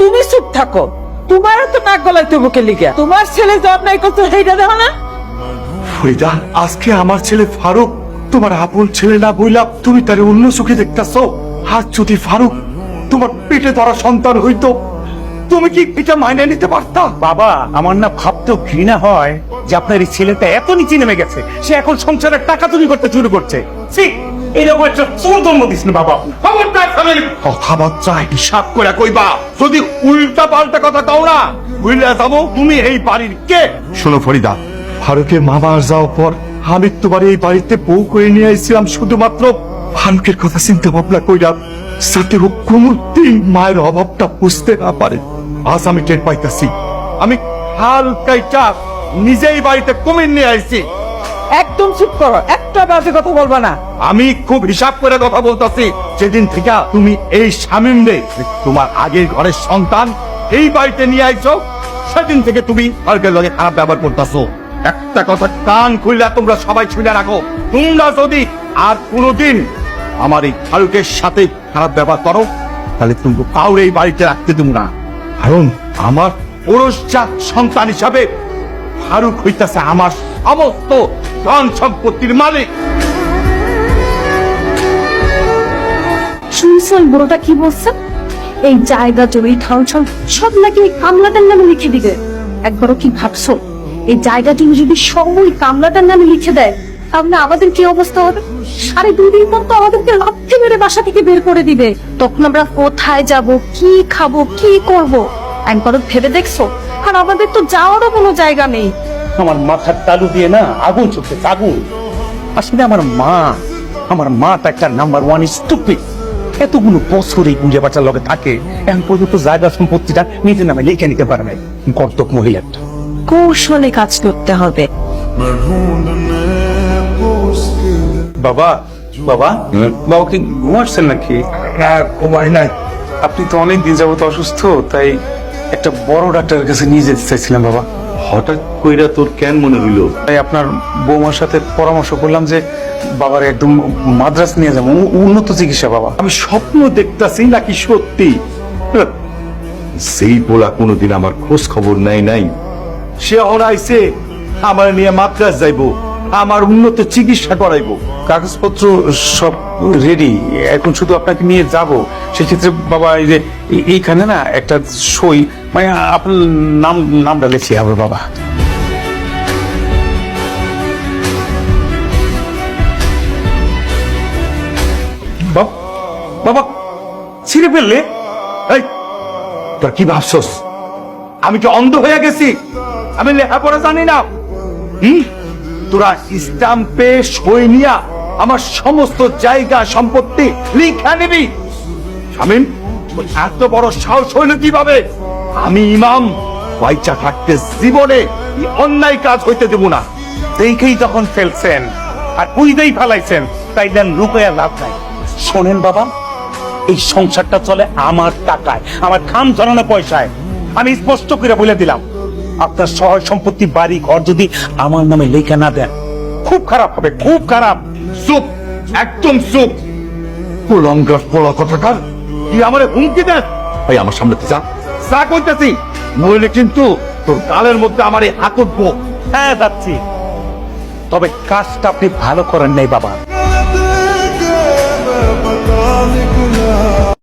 তুমি চুপ থাকো। তোমারও তো নাক গলায় তো বুকে লিখা তোমার ছেলে জব নাই করতো সেইটা দেখো না। ফরিদা আজকে আমার ছেলে ফারুক তোমার আপন ছেলে না বইলা তুমি তারে অন্য চোখে দেখতেছো। আর যদি ফারুক তোমার পেটে ধরা সন্তান হইতো তুমি কি এটা মাইনে নিতে পারতা? বাবা আমার না ভাবতেও ঘৃণা হয় যে আপনার এই ছেলেটা এত নিচে নেমে গেছে। সে এখন সংসারের টাকা চুরি করতে শুরু করছে। এরকম একটা দিস না, বাবা। হিসাব করে যদি উল্টা পাল্টা কথা কও না বুঝলে তুমি এই বাড়ির কে? শোনো ফরিদা, ফারুকের মামা যাওয়ার পর আমি তোমার এই বাড়িতে বউ করে নিয়ে এসেছিলাম শুধুমাত্র ফারুকের কথা চিন্তা ভাবনা কইরা। সাথে ও কোনোদিন মায়ের অভাবটা বুঝতে না পারে। আজ আমি টের পাইতাছি। আমি হালকাইটা নিজেই বাড়িতে কমিয়ে নিয়ে আসছি একদম চুপ করো, একটা বাজে কথা বলবা না। আমি খুব হিসাব করে কথা বলতেছি সেদিন থেকে তুমি এই স্বামীম রে তোমার আগের ঘরের সন্তান, এই বাড়িতে নিয়ে আইছো, সেদিন থেকে তুমি ফারুকের লগে খারাপ ব্যবহার করতেছো। একটা কথা কান খুললে তোমরা সবাই শুনে রাখো, তোমরা যদি আর কোনোদিন আমার এই ফারুকের সাথে খারাপ ব্যবহার করো, তাহলে তুমি কাউরে এই বাড়িতে রাখতে দেবো না। কারণ আমার পুরুষজাত সন্তান হিসাবে ফারুক হইতাছে আমার সমস্ত ধন সম্পত্তির মালিক। শুনছেন বুড়োটা কি বলছে? এই জায়গা, জমি ঠাউন সব নাকি ওই কামলাটার নামে লিখে দিবে। একবারও কি ভাবছ? এই জায়গা, জমি যদি সব ওই কামলাটার নামে লিখে দেয়, তাহলে আমাদের কি অবস্থা হবে? সাড়ে দুই দিন পর তো আমাদেরকে লাথি মেরে বাসা থেকে বের করে দিবে। তখন আমরা কোথায় যাব, কি খাব, কি করব? একবারও ভেবে দেখছ? আর আমাদের তো যাওয়ারও কোনো জায়গা নেই। আমার মাথার তালু দিয়ে না আগুন চলতেছে আগুন আসলে আমার মা আমার মাটা একটা নাম্বার ওয়ান স্টুপিড এতগুলো বছর এই গুঞ্জে বাচ্চার লগে থাকে এখন পর্যন্ত জায়গা সম্পত্তিটা নিজের নামে লিখে নিতে পারে নাই। কর্তক মহিলাটা। কৌশলে কাজ করতে হবে। বাবা বাবা বাবা কি ঘুমাচ্ছেন নাকি? হ্যাঁ ঘুমাই নাই। আপনি তো অনেক দিন যাবত অসুস্থ তাই একটা বড় ডাক্তারের কাছে নিয়ে যেতে চাইছিলাম বাবা। হঠাৎ কইরা তোর কেন মনে হইল? তাই আপনার বৌমার সাথে পরামর্শ করলাম যে বাবার একদম মাদ্রাস নিয়ে যাব। উন্নত চিকিৎসা বাবা। আমি স্বপ্ন দেখতাছি নাকি সত্যি? সেই পোলা কোনোদিন আমার খোঁজ খবর নেয় নাই। সে হরাইছে আমার নিয়ে মাদ্রাস যাইবো আমার উন্নত চিকিৎসা করাইবো। কাগজপত্র সব রেডি এখন শুধু আপনাকে নিয়ে যাব। সেক্ষেত্রে বাবা এই যে এইখানে না একটা সই মানে আপনার নাম, নামটা লিখি হবে বাবা। বাবা বাবা, ছিঁড়ে ফেললে? এই, তোর কি ভাবছস? আমি কি অন্ধ হয়ে গেছি? আমি লেখাপড়া জানি না। হুম? তোরা স্টাম্পে সই নিয়া আমার সমস্ত জায়গা সম্পত্তি লিখা নিবি। শামিম এত বড় সাহস হইল কীভাবে? আমি ইমাম। বাইচা থাকতে জীবনে অন্যায় কাজ হইতে দেব না। দেখেই যখন ফেলছেন আর উইদেই ফেলাইছেন। তাই দেন রুপয়া লাভ নাই। শোনেন বাবা, এই সংসারটা চলে আমার টাকায়, আমার খাম জড়ানো পয়সায়। আমি স্পষ্ট করে বলে দিলাম, আপনার সহায় সম্পত্তি, বাড়ি, ঘর যদি আমার নামে লেখা না দেন, খুব খারাপ হবে, খুব খারাপ। চুপ, একদম চুপ। কুলঙ্গার পোলা কথাকার তুই আমার হুমকি দেন? ভাই, আমার সামনে যা। চা কইতেছি, নইলে কিন্তু তোর গালের মধ্যে আমার এই আতঙ্ক হ্যাঁ যাচ্ছি। তবে কাজটা আপনি ভালো করেন নাই, বাবা।